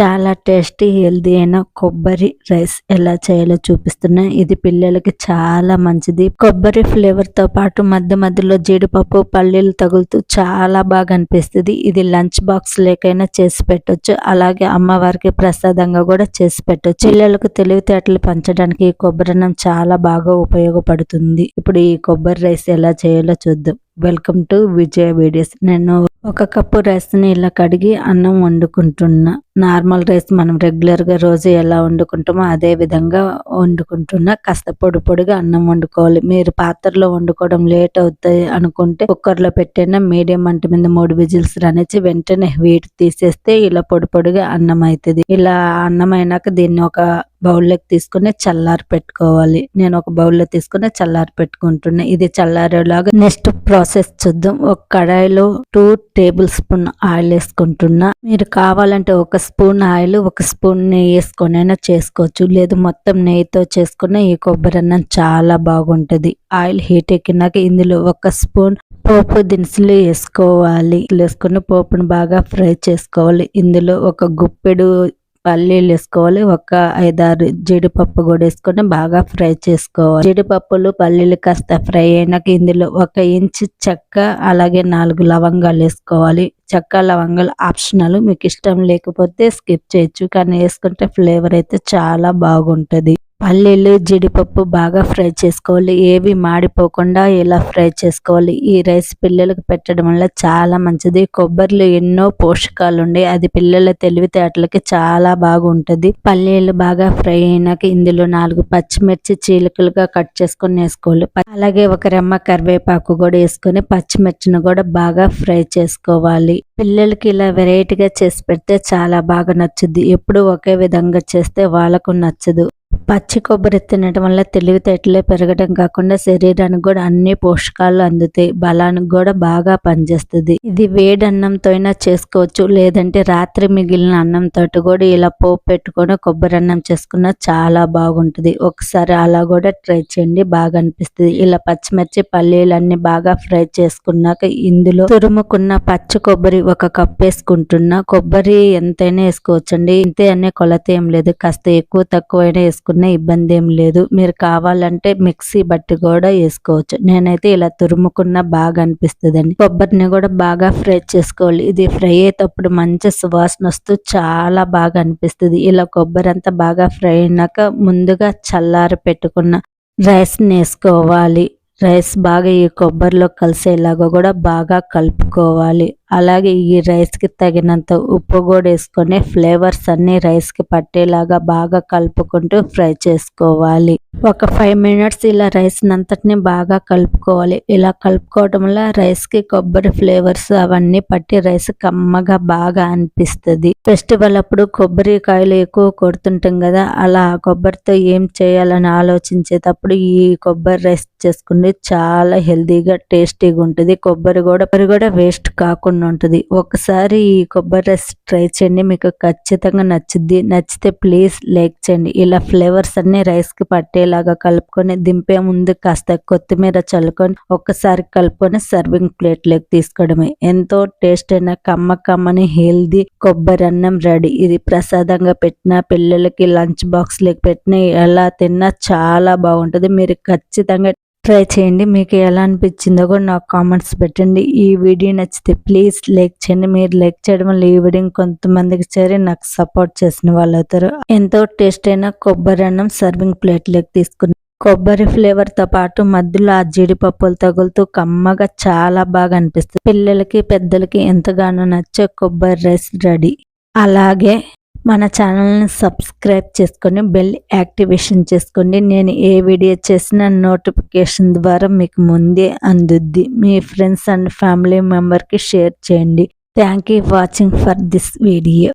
చాలా tasty healthy అయిన కొబ్బరి రైస్ ఎలా చేయాలో చూపిస్తున్నా. ఇది పిల్లలకి చాలా మంచిది. కొబ్బరి ఫ్లేవర్తో పాటు మధ్య మధ్యలో జీడిపప్పు పల్లీలు తగులుతూ చాలా బాగా అనిపిస్తుంది. ఇది లంచ్ బాక్స్ లేకైనా చేసి పెట్టొచ్చు. అలాగే అమ్మవారికి ప్రసాదంగా కూడా చేసి పెట్టొచ్చు. పిల్లలకు తెలివితేటలు పంచడానికి ఈ కొబ్బరి అన్నం చాలా బాగా ఉపయోగపడుతుంది. ఇప్పుడు ఈ కొబ్బరి రైస్ ఎలా చేయాలో చూద్దాం. Welcome to Vijaya videos. నేను ఒక కప్పు రైస్ని ఇలా కడిగి అన్నం వండుకుంటున్నా. నార్మల్ రైస్ మనం రెగ్యులర్గా రోజు ఎలా వండుకుంటామో అదే విధంగా వండుకుంటున్నా. కాస్త పొడి పొడిగా అన్నం వండుకోవాలి. మీరు పాత్రలో వండుకోవడం లేట్ అవుతాయి అనుకుంటే కుక్కర్లో పెట్టిన మీడియం మంట మీద మూడు విజిల్స్ రనిచ్చి వెంటనే వీటి తీసేస్తే ఇలా పొడి పొడిగా అన్నం అవుతుంది ఇలా అన్నం అయినాక దీన్ని ఒక బౌల్లోకి తీసుకుని చల్లారి పెట్టుకోవాలి. నేను ఒక బౌల్లో తీసుకుని చల్లారి పెట్టుకుంటున్నా. ఇది చల్లారేలాగా నెక్స్ట్ ప్రాసెస్ చూద్దాం. ఒక కడాయిలో టూ టేబుల్ స్పూన్ ఆయిల్ వేసుకుంటున్నా. మీరు కావాలంటే ఒక స్పూన్ ఆయిల్ ఒక స్పూన్ నెయ్యి వేసుకొని అయినా చేసుకోవచ్చు. లేదు మొత్తం నెయ్యితో చేసుకున్న ఈ కొబ్బరి అన్నం చాలా బాగుంటది. ఆయిల్ హీట్ ఎక్కినాక ఇందులో ఒక స్పూన్ పోపు దినుసులు వేసుకోవాలి. వేసుకుని పోపును బాగా ఫ్రై చేసుకోవాలి. ఇందులో ఒక గుప్పెడు పల్లీలు వేసుకోవాలి. ఒక ఐదారు జీడిపప్పు కూడా వేసుకొని బాగా ఫ్రై చేసుకోవాలి. జీడిపప్పులు పల్లీలు కాస్త ఫ్రై అయినాక ఇందులో ఒక ఇంచు చెక్క అలాగే నాలుగు లవంగాలు వేసుకోవాలి. చెక్క లవంగాలు ఆప్షనల్. మీకు ఇష్టం లేకపోతే స్కిప్ చేయొచ్చు కానీ వేసుకుంటే ఫ్లేవర్ అయితే చాలా బాగుంటది. పల్లీలు జీడిపప్పు బాగా ఫ్రై చేసుకోవాలి. ఏవి మాడిపోకుండా ఇలా ఫ్రై చేసుకోవాలి? ఈ రైస్ పిల్లలకు పెట్టడం వల్ల చాలా మంచిది. కొబ్బరిలో ఎన్నో పోషకాలు ఉండే అది పిల్లల తెలివితేటలకి చాలా బాగుంటుంది. పల్లీలు బాగా ఫ్రై అయినాక ఇందులో నాలుగు పచ్చిమిర్చి చీలికలుగా కట్ చేసుకొని వేసుకోవాలి. అలాగే ఒక రెమ్మ కరివేపాకు కూడా వేసుకొని పచ్చిమిర్చిని కూడా బాగా ఫ్రై చేసుకోవాలి. పిల్లలకి ఇలా వెరైటీగా చేసి పెడితే చాలా బాగా నచ్చుద్ది. ఎప్పుడు ఒకే విధంగా చేస్తే వాళ్ళకు నచ్చదు. పచ్చి కొబ్బరి తినడం వల్ల తెలివితేటలే పెరగడం కాకుండా శరీరానికి కూడా అన్ని పోషకాలు అందుతాయి. బలానికి కూడా బాగా పనిచేస్తుంది. ఇది వేడి అన్నంతో అయినా చేసుకోవచ్చు. లేదంటే రాత్రి మిగిలిన అన్నంతో కూడా ఇలా పోపు పెట్టుకొని కొబ్బరి అన్నం చేసుకున్న చాలా బాగుంటుంది. ఒకసారి అలా కూడా ట్రై చేయండి. బాగా అనిపిస్తుంది. ఇలా పచ్చిమిర్చి పల్లీలు అన్ని బాగా ఫ్రై చేసుకున్నాక ఇందులో తురుముకున్న పచ్చి కొబ్బరి ఒక కప్ వేసుకుంటున్నా. కొబ్బరి ఎంతైనా వేసుకోవచ్చండి. ఇంతే అనే కొలత ఏం లేదు. కాస్త ఎక్కువ తక్కువ అయినా వేసుకున్న ఇబ్బంది ఏం లేదు. మీరు కావాలంటే మిక్సీ బట్టి కూడా వేసుకోవచ్చు. నేనైతే ఇలా తురుముకున్న బాగా అనిపిస్తుందండి. కొబ్బరిని కూడా బాగా ఫ్రై చేసుకోవాలి. ఇది ఫ్రై అయ్యేటప్పుడు మంచి సువాసన వస్తూ చాలా బాగా అనిపిస్తుంది. ఇలా కొబ్బరి అంతా బాగా ఫ్రై అయినాక ముందుగా చల్లారి పెట్టుకున్న రైస్ని వేసుకోవాలి. రైస్ బాగా ఈ కొబ్బరిలో కలిసేలాగా కూడా బాగా కలుపుకోవాలి. అలాగే ఈ రైస్కి తగినంత ఉప్పు కూడా వేసుకొని ఫ్లేవర్స్ అన్ని రైస్కి పట్టేలాగా బాగా కలుపుకుంటూ ఫ్రై చేసుకోవాలి. ఒక ఫైవ్ మినిట్స్ ఇలా రైస్ అంతటిని బాగా కలుపుకోవాలి. ఇలా కలుపుకోవడం వల్ల రైస్కి కొబ్బరి ఫ్లేవర్స్ అవన్నీ పట్టి రైస్ కమ్మగా బాగా అనిపిస్తుంది. ఫెస్టివల్ అప్పుడు కొబ్బరికాయలు ఎక్కువ కొడుతుంటాం కదా అలా కొబ్బరితో ఏం చేయాలని ఆలోచించేటప్పుడు ఈ కొబ్బరి రైస్ చేసుకుంటే చాలా హెల్తీగా టేస్టీగా ఉంటుంది. కొబ్బరి కూడా కొబ్బరి కూడా వేస్ట్ కాకుండా ఉంటుంది. ఒకసారి ఈ కొబ్బరి రైస్ ట్రై చేయండి. మీకు ఖచ్చితంగా నచ్చుద్ది. నచ్చితే ప్లీజ్ లైక్ చేయండి. ఇలా ఫ్లేవర్స్ అన్ని రైస్కి పట్టేలాగా కలుపుకొని దింపే ముందు కాస్త కొత్తిమీర చల్లుకొని ఒక్కసారి కలుపుకొని సర్వింగ్ ప్లేట్లోకి తీసుకోవడమే. ఎంతో టేస్ట్ అయిన కమ్మ కమ్మని హెల్దీ కొబ్బరి అన్నం రెడీ ఇది ప్రసాదంగా పెట్టిన పిల్లలకి లంచ్ బాక్స్ లేక పెట్టిన ఎలా తిన్నా చాలా బాగుంటుంది. మీరు ఖచ్చితంగా ట్రై చేయండి. మీకు ఎలా అనిపించిందో కూడా నాకు కామెంట్స్ పెట్టండి. ఈ వీడియో నచ్చితే ప్లీజ్ లైక్ చేయండి. మీరు లైక్ చేయడం వల్ల ఈ వీడియో కొంతమందికి చేరి నాకు సపోర్ట్ చేసిన వాళ్ళు అవుతారు. ఎంతో టేస్ట్ అయిన కొబ్బరి అన్నం సర్వింగ్ ప్లేట్లోకి తీసుకుని కొబ్బరి ఫ్లేవర్తో పాటు మధ్యలో ఆ జీడిపప్పులు తగులుతూ కమ్మగా చాలా బాగా అనిపిస్తుంది. పిల్లలకి పెద్దలకి ఎంతగానో నచ్చే కొబ్బరి రైస్ రెడీ అలాగే మన ఛానల్ని సబ్స్క్రైబ్ చేసుకొని బెల్ యాక్టివేషన్ చేసుకోండి. నేను ఏ వీడియో చేసినా నోటిఫికేషన్ ద్వారా మీకు ముందే అందుద్ది. మీ ఫ్రెండ్స్ అండ్ ఫ్యామిలీ మెంబర్కి షేర్ చేయండి. Thank you watching for this video.